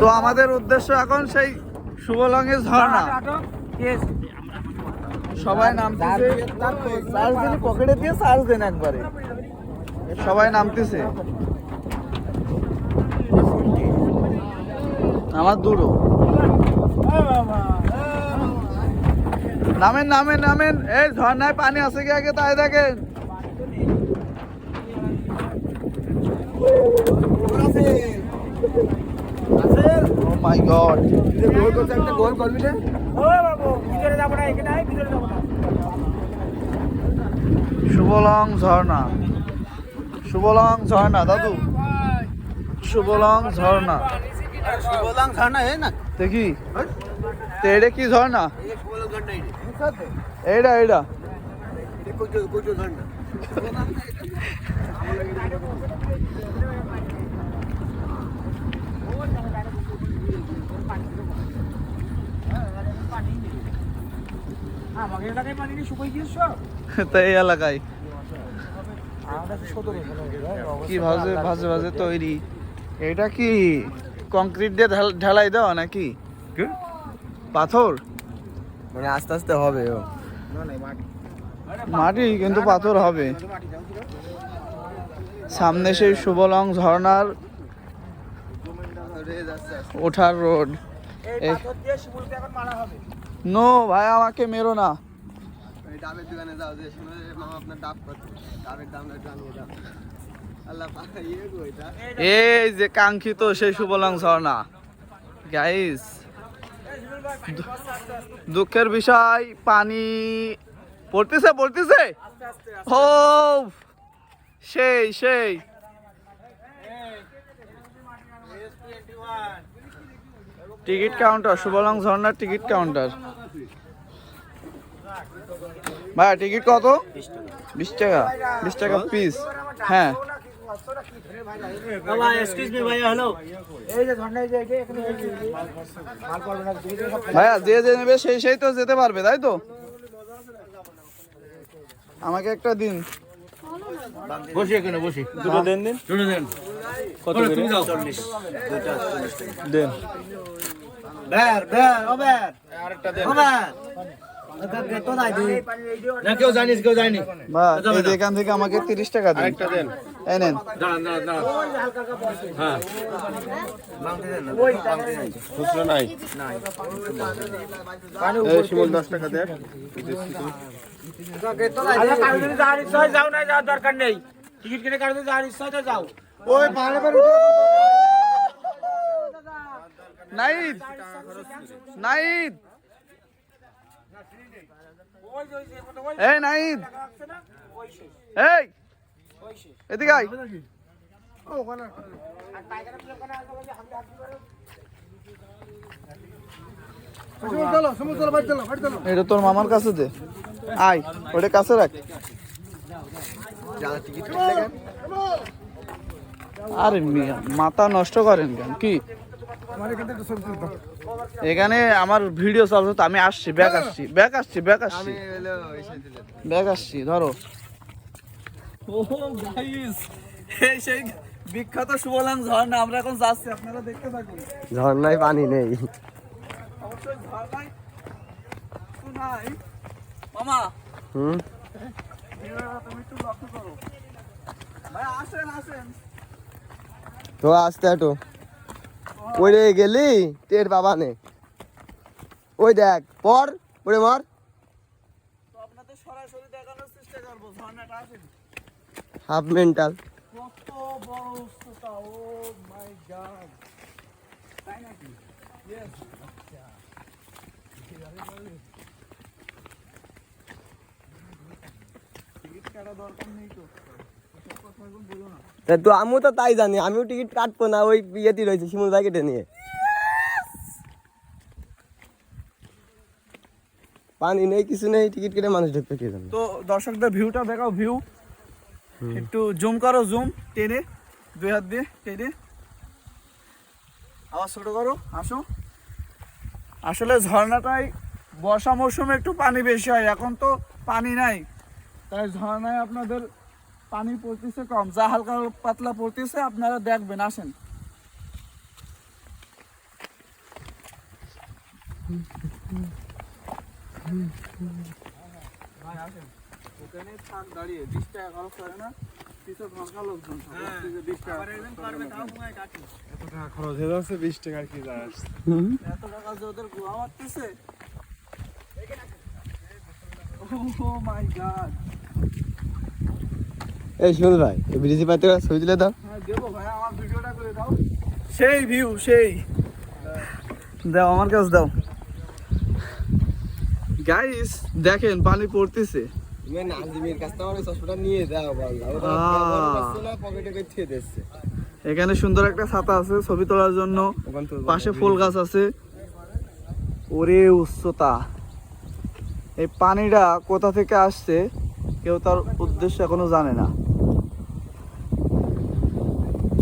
তো আমাদের উদ্দেশ্য এখন সেই শুভলঙ্গের ঝর্ণা সবাই নামতেছে চার্জ পকেটে দিয়ে চার্জ দেন একবারে সবাই নামতেছে আমার দূরও নামেন নামেন নামেন এই ঝর্ণায় পানি আছে কি আগে তাই দেখেন ও মাই গড গোল করতে একটা গোল করবি শুভলং ঝর্ণা। শুভলং ঝর্ণা দাদু। শুভলং ঝর্ণা। শুভলং ঝর্ণা হে না? দেখি। তেড়ে কি ঝর্ণা? এইটা এইডা ঝর্ণা। তা এলাকায়? কি ভাজে ভাজে ভাজে তৈরি। এটা কি কংক্রিট দিয়ে ঢালাই দাও নাকি? পাথর? মানে আস্তে আস্তে হবে ও। মাটি কিন্তু পাথর হবে। সামনে সেই শুভলং ঝর্ণার ওঠার রোড। এই পাথর দিয়ে শিমুলকে এখন মারা হবে। নো ভাই আমাকে মেরো না। ডাবের দোকানে যাও যে শুনে মামা আপনার ডাব কত ডাবের দাম জানিয়ে দাও। আল্লাহ পাক ইয়ে এই যে কাঙ্ক্ষিত সেই শুভলং ঝর্ণা। গাইস দুঃখের বিষয় পানি পড়তেছে পড়তেছে? ও সেই সেই। টিকিট কাউন্টার শুভলং ঝর্ণার টিকিট কাউন্টার। ভাই টিকিট কত? বিশ টাকা। বিশ টাকা পিস হ্যাঁ। ভাইয়া যে নেবে সেই সেই তো যেতে পারবে তাই তো? আমাকে একটা দিন। বসি এখানে বসি। দুটো দেন দিন। দুটো দেন। কত তুমি যাও দেন। বের বের ও বের। আরেকটা ও বের। এখান থেকে আমাকে তিরিশ টাকা দিন। আরেকটা দেন। এই নেন। দাঁড়ান দাঁড়ান দাঁড়ান। হ্যাঁ। খুচরো নাই। শিমুল দশ টাকা দেন। যাও না যাওয়ার দরকার নেই। টিকিট কেটে কারও যদি যাওয়ার ইচ্ছা যাও। ওই পাহাড়ে নাইদ নাইদ। এই নাইদ। এই। এদিকে আয়। এটা তোর মামার কাছে দে। আয়, ওটা কাছে রাখ। আরে মিয়া, মাথা নষ্ট করেন কেন? কি? এখানে আমার ভিডিও চলছে তো আমি আসছি ব্যাগ আসছি ব্যাগ আসছি ব্যাগ আসছি। ব্যাগ আসছি ধরো। সেই বিখ্যাত শুভলাং ঝর্ণা আমরা এখন যাচ্ছি আপনারা দেখতে থাকুন। ঝর্ণায় পানি নেই। অবশ্যই ঝর্ণায় তো নাই। মামা হুম? তুমি একটু লক্ষ্য করো। ভাই আসেন আসেন। তো আস্তে একটু। ওই রে গেলি টের বাবা নে। ওই দেখ পর ওরে মার। Half mental. কত বড় উচ্চতা ও মাই গড। তাই নাকি? ইয়েস টিকিট কাটা দরকার নেই তো। তো আমিও তো তাই জানি আমিও টিকিট কাটবো না ওই ইয়েটি রয়েছে শিমুল ভাই কেটে নিয়ে। পানি নেই কিছু নেই টিকিট কেটে মানুষ ঢুকতে কে জানে। তো দর্শকদের ভিউটা দেখাও ভিউ। একটু জুম করো জুম টেনে দুই হাত দিয়ে টেনে। আবার ছোট করো আসো। আসলে ঝর্ণাটাই বর্ষা মৌসুমে একটু পানি বেশি হয় এখন তো পানি নাই। তাই ঝর্ণায় আপনাদের পানি পড়তেছে কম যা হালকা পাতলা পড়তেছে আপনারা দেখবেন আসেন। ভাই আসেন। ওখানে থাক দাঁড়িয়ে বিশ টাকা খরচ করে না লোকজন সব, ওর থেকে বিশ টাকা খরচ করে নেবে। এত টাকা যে ওদের গোয়া মারতেছে। Oh my God. এই শুনুন ভাই ব্রিজে পাইতে ছবি তুলে দাও। হ্যাঁ দেবো ভাই আমার ভিডিওটা করে দাও। সেই ভিউ সেই। দাও আমার কাছে দাও। গাইস দেখেন পানি পড়তেছে। দিচ্ছে। এখানে সুন্দর একটা ছাতা আছে ছবি তোলার জন্য। পাশে ফুল গাছ আছে। ওরে উচ্চতা। এই পানিটা কোথা থেকে আসছে কেউ তার উদ্দেশ্য এখনও জানে না।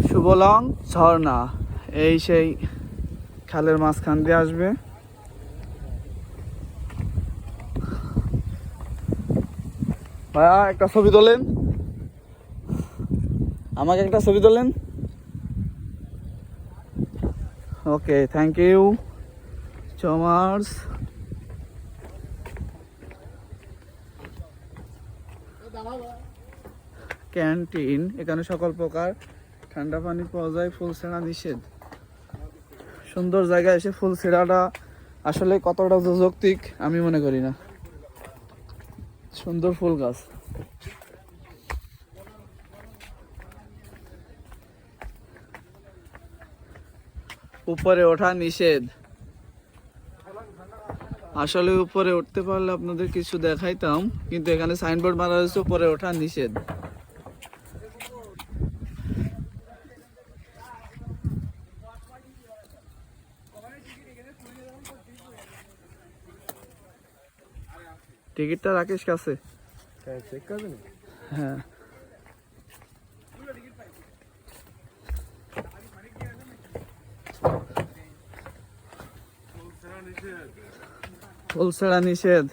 শুভলং ঝর্ণা। এই সেই খালের মাঝখান দিয়ে আসবে। ভাইয়া, একটা ছবি তোলেন। আমাকে একটা ছবি তোলেন। ওকে থ্যাংক ইউ চমার্স ক্যান্টিন এখানে সকল প্রকার ঠান্ডা পানি পাওয়া যায়, ফুল ছেঁড়া নিষেধ। সুন্দর জায়গায় এসে ফুল ছেঁড়াটা আসলে কতটা যৌক্তিক আমি মনে করি না। সুন্দর ফুল গাছ। উপরে ওঠা নিষেধ। আসলে উপরে উঠতে পারলে আপনাদের কিছু দেখাইতাম, কিন্তু এখানে সাইনবোর্ড মারা হয়েছে, উপরে ওঠা নিষেধ। টিকিটটা রাকেশ কাছে। হ্যাঁ ফুল নিষেধ।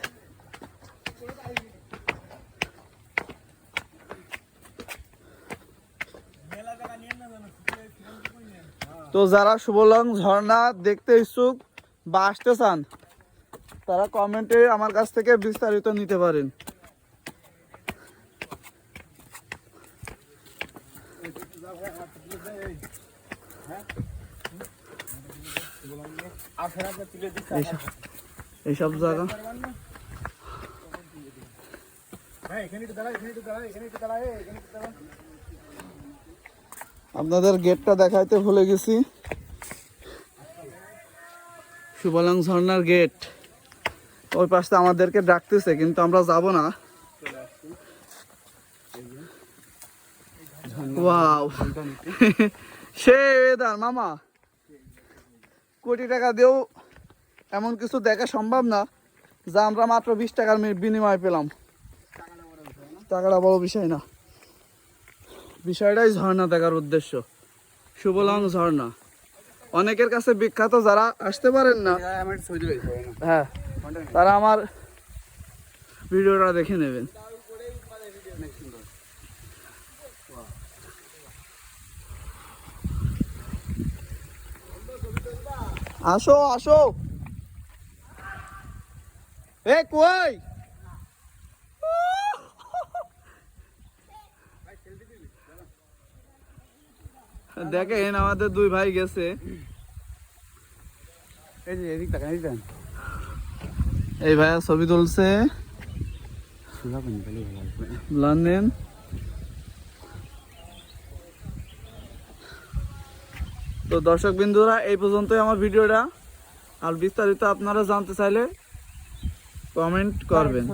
তো যারা শুভলং ঝর্ণা দেখতে ইচ্ছুক বা আসতে চান তারা কমেন্টে আমার কাছ থেকে বিস্তারিত নিতে পারেন। এইসব জায়গা। আপনাদের গেটটা দেখাইতে ভুলে গেছি। সুবলাং ঝর্ণার গেট ওই পাশে আমাদেরকে ডাকতেছে কিন্তু আমরা যাব না। ওয়াও। সে ওয়েদার মামা। কোটি টাকা দিয়েও এমন কিছু দেখা সম্ভব না যা আমরা মাত্র বিশ টাকার বিনিময়ে পেলাম। টাকাটা বড় বিষয় না। বিষয়টাই ঝর্ণা দেখার উদ্দেশ্য। শুভলং ঝর্ণা। অনেকের কাছে বিখ্যাত যারা আসতে পারেন না। হ্যাঁ। তারা আমার ভিডিওটা দেখে নেবেন। আসো আসো। এ, কই? দেখেন, আমাদের দুই ভাই গেছে। এই যে এদিক তাকান এদিক এই ভাইয়া ছবি তুলছে। লন্ডন। তো দর্শক বিন্দুরা, এই পর্যন্তই আমার ভিডিওটা। আর বিস্তারিত আপনারা জানতে চাইলে কমেন্ট করবেন।